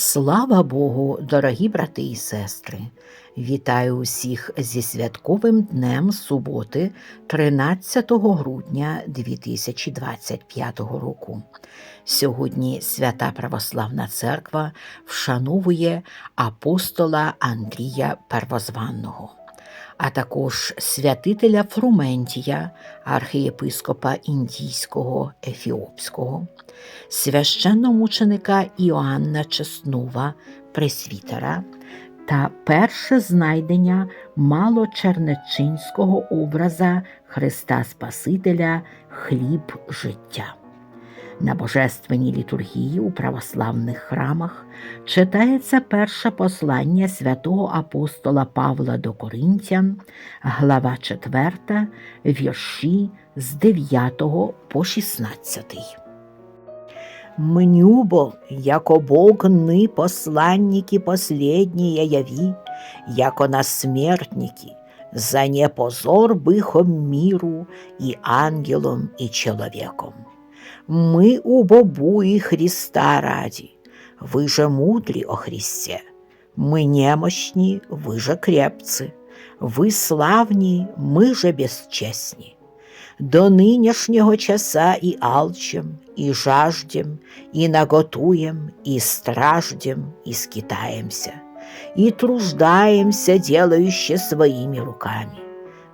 Слава Богу, дорогі брати і сестри! Вітаю усіх зі святковим днем суботи, 13 грудня 2025 року. Сьогодні Свята Православна Церква вшановує апостола Андрія Первозванного, а також святителя Фрументія, архієпископа Індійського Ефіопського, священномученика Іоанна Чеснова, пресвітера та перше знайдення малочернечинського образа Христа Спасителя хліб життя. На божественній літургії у православних храмах читається перше послання святого апостола Павла до Коринтян, глава 4, вірші з 9 по 16. Мнюбо, яко Богны посланники последние яви, яко на смертники, за непозор быхом миру и ангелом и человеком. Мы убобуи Христа ради, вы же мудри о Христе, мы немощни, вы же крепцы, вы славні, ми же безчесні. До нинішнього часа і алчем, і жаждем, і наготуем, і страждем, і скитаемся, и труждаемся, делающе своими руками,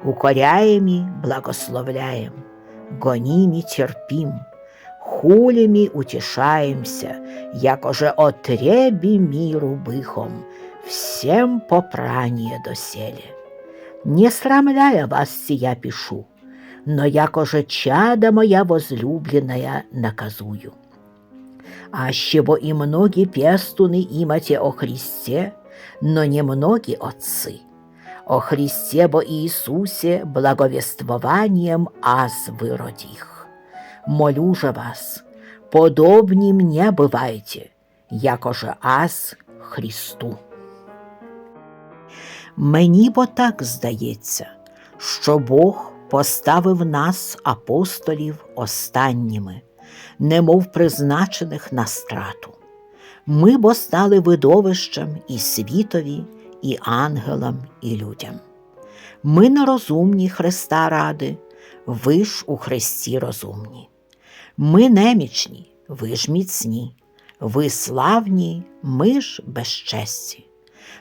укоряеми благословляем, гоними Терпим, хулями утешаемся, якоже отребі миру быхом, всем попрание доселе. Не срамляя вас сия пишу, но якоже чада моя возлюбленная наказую. Ащебо и многие пестуны имате о Христе, но не многие отцы. О Христе бо Иисусе благовествованием аз выродих. Молю же вас, подобні мне бывайте, якоже аз Христу. Мені бо так здається, що Бог поставив нас, апостолів, останніми, немов призначених на страту. Ми бо стали видовищем і світові, і ангелам, і людям. Ми нерозумні Христа ради, ви ж у Христі розумні. Ми немічні, ви ж міцні, ви славні, ми ж безчесті.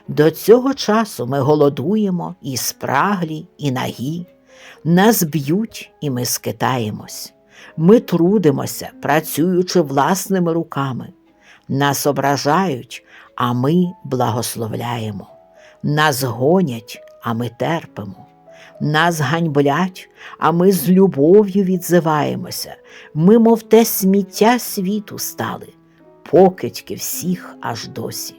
До цього часу ми голодуємо і спраглі, і нагі, нас б'ють, і ми скитаємось. Ми трудимося, працюючи власними руками. Нас ображають, а ми благословляємо. Нас гонять, а ми терпимо. Нас ганьблять, а ми з любов'ю відзиваємося. Ми, мов те сміття світу стали, покидьки всіх аж досі.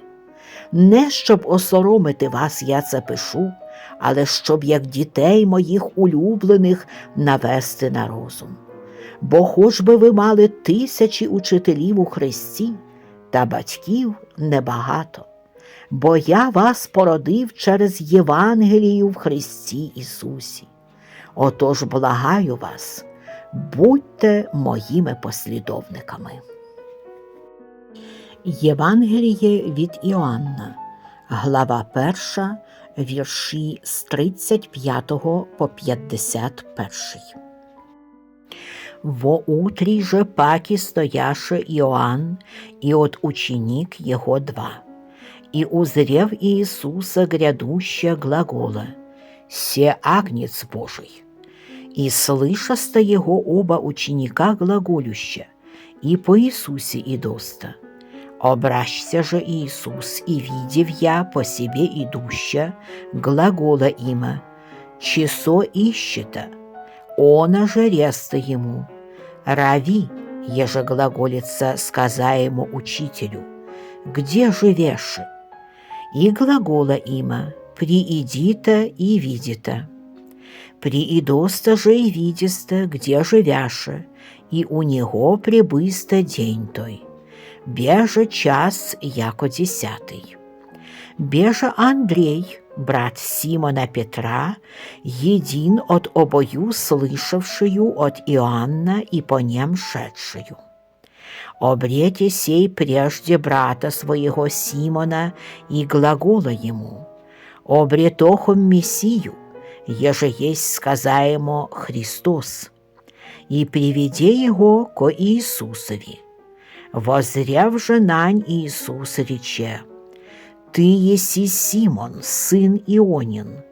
Не щоб осоромити вас, я це пишу, але щоб як дітей моїх улюблених навести на розум. Бо хоч би ви мали тисячі учителів у Христі, та батьків небагато, бо я вас породив через Євангелію в Христі Ісусі. Отож благаю вас, будьте моїми послідовниками. Євангеліє від Іоанна, глава 1, вірші з 35 по 51. Во утрі же паки стояше Иоанн, и от ученик его два. И узрев Иисуса грядущее глагола, «Се агнец Божий!» И слышаста его оба ученика глаголюща, и по Иисусе идоста. Обращся же Иисус, и видев я по себе идуща, глагола има, «Часо ищета?» Она же реста ему, «Рави», еже глаголится сказаемо учителю, «Где живешь?» И глагола има, «Приидита и видита». Приидоста же и видиста, где живяше, и у него прибыста день той. Беже час, яко десятый. Беже Андрей, брат Симона Петра, един от обою слышавшую от Иоанна и по нем шедшую. обрете сей прежде брата своего Симона и глагола ему, обретохом Мессию, еже есть сказаемо Христос, и приведе его ко Иисусові. Возряв же нань Иисус рече, Ты еси Симон, сын Ионин,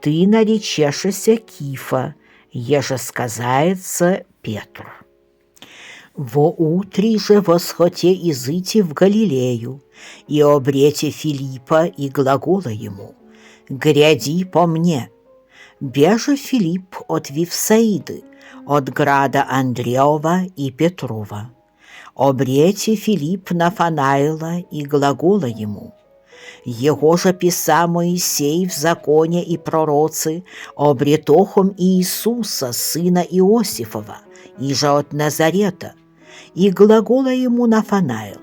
ты наречешься Кифа, еже сказается Петр. Во утре же восхоте изыти в Галилею, и обрете Филиппа и глагола ему, «Гряди по мне». Беже Филипп от Вифсаиды, от града Андреева и Петрова. Обрете Филипп Нафанаила и глагола ему, Его же писа Моисей в законе и пророцы обретохом Иисуса, сына Иосифова, и же от Назарета, и глагола ему Нафанаил,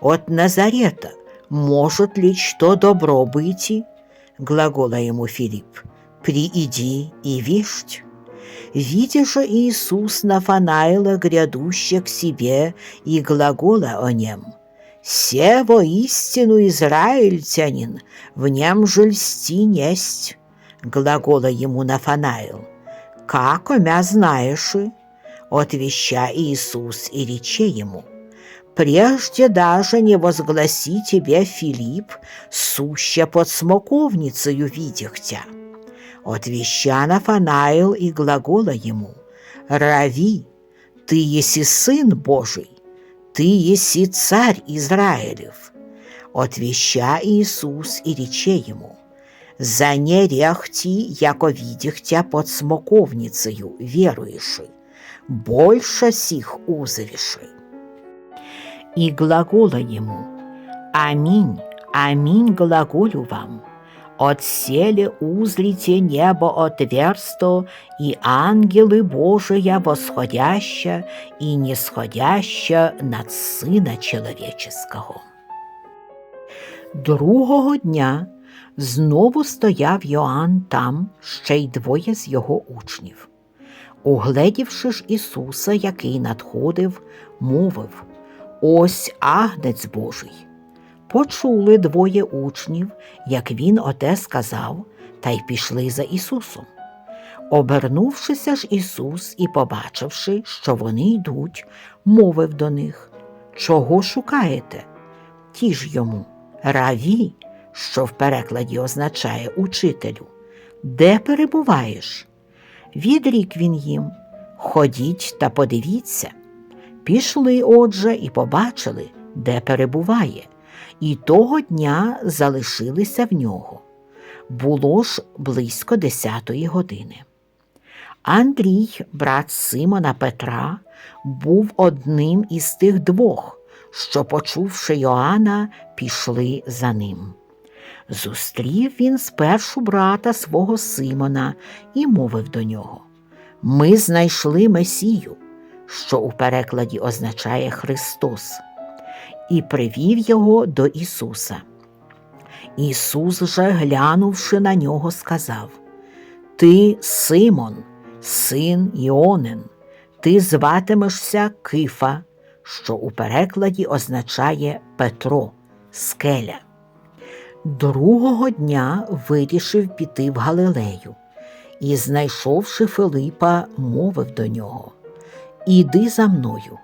от Назарета может ли что добро быть? Глагола ему Филипп, прииди и вишть. Видя же Иисус Нафанаила, грядущего к себе, и глагола о нем, «Се воистину израильтянин, в нем же льсти несть», глагола ему Нафанаил, «Как умя знаешь?» Отвеща Иисус и рече ему, «Прежде даже не возгласи тебе, Филипп, суща под смоковницею видях тебя». Отвеща Нафанаил и глагола ему, «Рави, ты еси сын Божий, ты еси царь Израилев». Отвеща Иисус и рече ему, «За нерехти, яко видях тебя под смоковницею, веруеши, больше сих узриши». И глагола ему, «Аминь, аминь глаголю вам». Отселе узрите небо отверсто, и ангелы Божия восходяща и нисходяща над Сина Человеческого. Другого дня знову стояв Йоанн там ще й двоє з його учнів. Угледівши ж Ісуса, який надходив, мовив Ось агнець Божий. Почули двоє учнів, як він оте сказав, та й пішли за Ісусом. Обернувшися ж Ісус і побачивши, що вони йдуть, мовив до них Чого шукаєте? Ті ж йому раві, що в перекладі означає учителю, де перебуваєш? Відрік він їм Ходіть та подивіться. Пішли, отже, і побачили, де перебуває і того дня залишилися в нього. Було ж близько десятої години. Андрій, брат Симона Петра, був одним із тих двох, що, почувши Йоанна, пішли за ним. Зустрів він спершу брата свого Симона і мовив до нього Ми знайшли Месію, що у перекладі означає Христос і привів його до Ісуса. Ісус же, глянувши на нього, сказав Ти Симон, син Іонин, ти зватимешся Кифа, що у перекладі означає Петро, скеля. Другого дня вирішив піти в Галилею і, знайшовши Филипа, мовив до нього Іди за мною.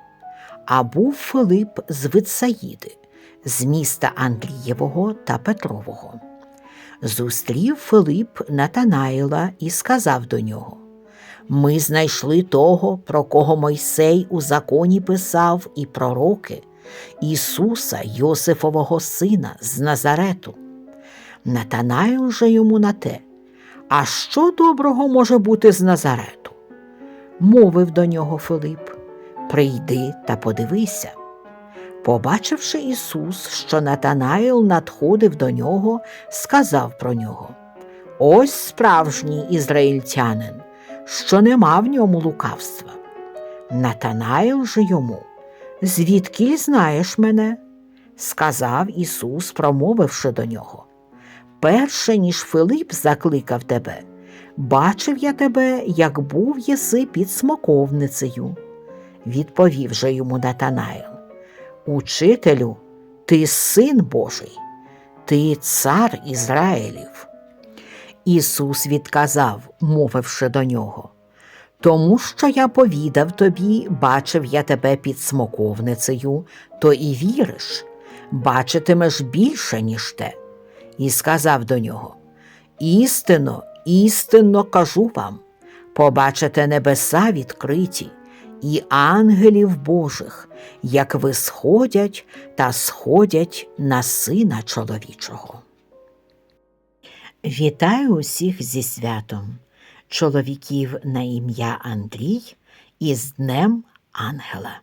А був Филип з Витсаїди, з міста Андрієвого та Петрового. Зустрів Филип Натанаїла і сказав до нього Ми знайшли того, про кого Мойсей у законі писав і пророки, Ісуса, Йосифового сина з Назарету. Натанаїл же йому на те, а що доброго може бути з Назарету? Мовив до нього Филип прийди та подивися. Побачивши Ісус, що Натанаїл надходив до нього, сказав про нього Ось справжній ізраїльтянин, що нема в ньому лукавства. Натанаїл же йому, звідки знаєш мене? сказав Ісус, промовивши до нього. Перше, ніж Филип закликав тебе, бачив я тебе, як був єси під смоковницею. Відповів же йому Натанаїл Учителю, ти син Божий, ти цар Ізраїлів. Ісус відказав, мовивши до нього. Тому що я повідав тобі, бачив я тебе під смоковницею, то і віриш, бачитимеш більше, ніж те. І сказав до нього: Істинно, істинно кажу вам, побачите небеса відкриті, і ангелів Божих, як висходять та сходять на сина чоловічого. Вітаю усіх зі святом, чоловіків на ім'я Андрій і з Днем Ангела.